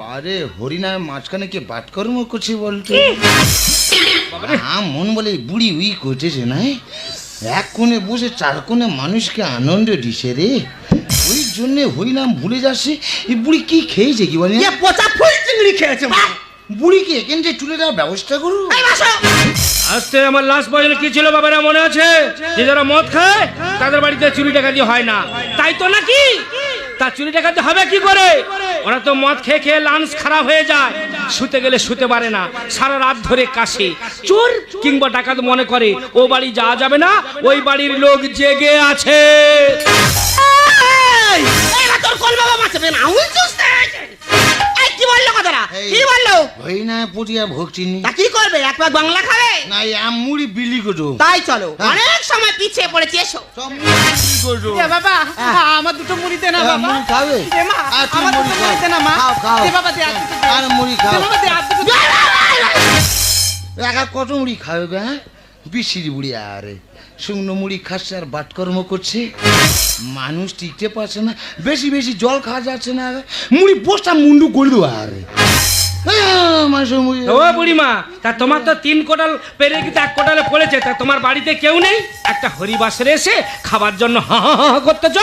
বারে হরিনায় মাঝখানে কে বাটকর্ম করছে বলতো? হ্যাঁ মন বলে বুড়ি উই করতেছে না এক কোণে বসে চার কোণে মানুষকে আনন্দ দিছে রে। ওই জন্যে হরিনাম ভুলে যাচ্ছে। এই বুড়ি কি খেয়েছে কি বলে? পচা ফুল চিংড়ি খেয়েছে। বুড়িকে এখান থেকে তুলে দেওয়ার ব্যবস্থা করু আজকে আমার লাস্ট পর্যন্ত কি ছিল বাবারা মনে আছে? যে যারা মদ খায় তাদের বাড়িতে চুরি ডাকাতি হয় না। তাই তো নাকি? তা চুরি ডাকাতি হবে কি করে? ওরা তো মদ খেয়ে খেয়ে লাঞ্চ খারাপ হয়ে যায়। শুতে গেলে শুতে পারে না। সারা রাত ধরে কাশে। চোর কিংবা ডাকাত মনে করে, ও বাড়ি যাওয়া যাবে না, ওই বাড়ির লোক জেগে আছে। তোর কল বাবা না? কি বলল? হরিনায় পটিয়া ভোগ চিনি তা কি করবে? এক বাংলা খাবে? না আম মুড়ি বিলি করো। তাই চলো। হ্যাঁ। অনেক সময় পিছিয়ে পড়েছি এসো। সব মুড়ি বিলি করো। এ বাবা আমার দুটো মুড়ি দে না হ্যাঁ, বাবা। মুড়ি খাবে? এ মা আমার দুটো মুড়ি দে না মা। খাও, খাও। দে বাবা দে আর দুটো দে। দে বাবা দে আর দুটো একা কত মুড়ি খাবে গা বিশির বুড়ি আরে। শুকনো মুড়ি খাচ্ছে আর বাটকর্ম করছে। মানুষ টিকতে পারছে না। বেশি বেশি জল খাওয়া যাচ্ছে না মুড়ি পোস্টটা মুন্ডু করে দেবো আরে। ও বুড়িমা তা তোমার তো তিন কোটাল পেরে কিন্তু এক কোটালে পড়েছে তা তোমার বাড়িতে কেউ নেই? একটা হরিবাসরে এসে খাবার জন্য হা হা হা করতেছ?